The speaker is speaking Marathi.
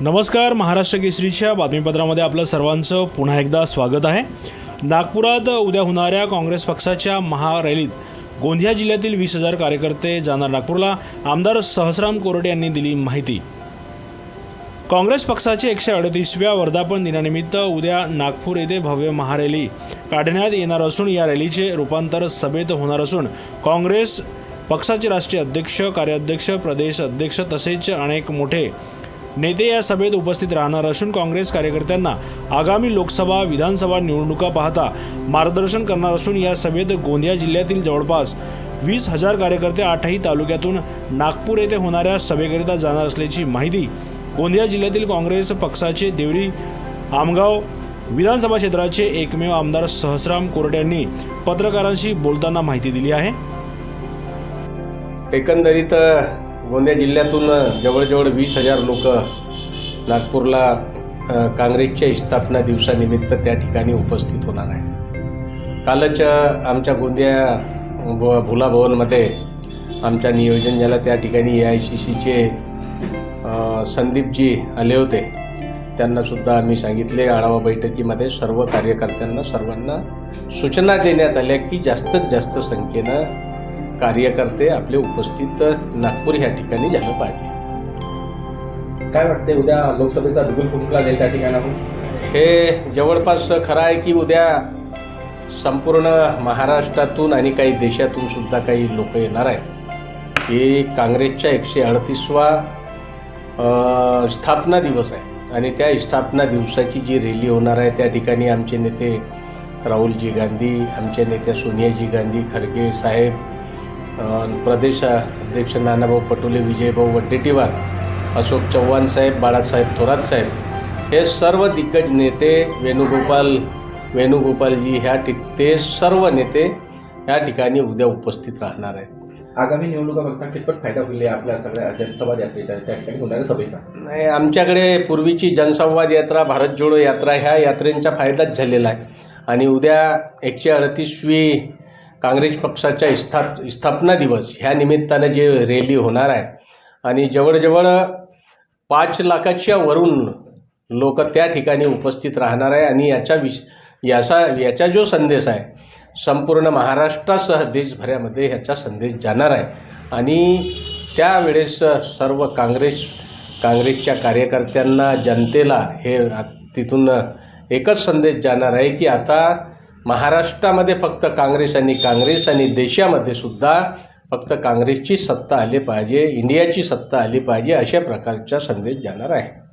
नमस्कार महाराष्ट्र केसरीच्या बातमीपत्रामध्ये आपलं सर्वांचं पुन्हा एकदा स्वागत आहे. नागपुरात उद्या होणाऱ्या काँग्रेस पक्षाच्या महारॅलीत गोंदिया जिल्ह्यातील वीस हजार कार्यकर्ते जाणार नागपूरला. आमदार सहस्राम कोरडे यांनी दिली माहिती. काँग्रेस पक्षाचे एकशे अडतीसव्या वर्धापन दिनानिमित्त उद्या नागपूर येथे भव्य महारॅली काढण्यात येणार असून या रॅलीचे रूपांतर सभेत होणार असून काँग्रेस पक्षाचे राष्ट्रीय अध्यक्ष कार्याध्यक्ष प्रदेश अध्यक्ष तसेच अनेक मोठे नेते या सभेत उपस्थित राहणार असून काँग्रेस कार्यकर्त्यांना आगामी लोकसभा विधानसभा निवडणुका पाहता मार्गदर्शन करणार असून या सभेत गोंदिया जिल्ह्यातील जवळपास वीस हजार कार्यकर्ते आठही तालुक्यातून नागपूर येथे होणाऱ्या सभेकरिता जाणार असल्याची माहिती गोंदिया जिल्ह्यातील काँग्रेस पक्षाचे देवरी आमगाव विधानसभा क्षेत्राचे एकमेव आमदार सहस्राम कोरटे यांनी पत्रकारांशी बोलताना माहिती दिली आहे. एकंदरीत गोंदिया जिल्ह्यातून जवळजवळ वीस हजार लोक नागपूरला काँग्रेसच्या स्थापना दिवसानिमित्त त्या ठिकाणी उपस्थित होणार आहे कालच आमच्या गोंदिया भुला भवनमध्ये आमच्या नियोजन झालं त्या ठिकाणी ए आय सी सीचे संदीपजी आले होते. त्यांनासुद्धा आम्ही सांगितले आढावा बैठकीमध्ये सर्व कार्यकर्त्यांना सर्वांना सूचना देण्यात आल्या की जास्तीत जास्त संख्येनं कार्यकर्ते आपले उपस्थित नागपूर ह्या ठिकाणी झालं पाहिजे. काय वाटते उद्या लोकसभेचा बिगुल फुंकला जाईल त्या ठिकाणाहून? हे जवळपास खरं आहे की उद्या संपूर्ण महाराष्ट्रातून आणि काही देशातून सुद्धा काही लोक येणार आहेत. हे काँग्रेसच्या एकशे अडतीसवा स्थापना दिवस आहे. आणि त्या स्थापना दिवसाची जी रॅली होणार आहे त्या ठिकाणी आमचे नेते राहुलजी गांधी आमच्या नेत्या सोनियाजी गांधी खरगे साहेब प्रदेश अध्यक्ष नानाभाऊ पटोले विजयभाऊ वड्डेटीवार अशोक चव्हाण साहेब बाळासाहेब थोरात साहेब हे सर्व दिग्गज नेते वेणुगोपाल वेणुगोपालजी ह्या ठिक ते सर्व नेते ह्या ठिकाणी उद्या उपस्थित राहणार आहेत. आगामी निवडणुका बघता कितपत फायदा होईल आपल्या सगळ्या जनसंवाद यात्रेचा त्या ठिकाणी होणाऱ्या सभेचा? नाही आमच्याकडे पूर्वीची जनसंवाद यात्रा भारत जोडो यात्रा ह्या यात्रेंचा फायदाच झालेला आहे. आणि उद्या एकशे अडतीसवी काँग्रेस पक्षाच्या स्थाप स्थापना दिवस ह्या निमित्तानं जे रॅली होणार आहे आणि जवळजवळ पाच लाखाच्या वरून लोक त्या ठिकाणी उपस्थित राहणार आहे आणि याचा विश याचा याचा जो संदेश आहे संपूर्ण महाराष्ट्रासह देशभरामध्ये ह्याचा संदेश जाणार आहे. आणि त्यावेळेस सर्व काँग्रेस काँग्रेसच्या कार्यकर्त्यांना जनतेला हे तिथून एकच संदेश जाणार आहे की आता महाराष्ट्रामध्ये फक्त काँग्रेस आणि काँग्रेस आणि देशामध्ये सुद्धा फक्त काँग्रेसची सत्ता आली पाहिजे इंडियाची सत्ता आली पाहिजे अशा प्रकारचा संदेश जाणार आहे.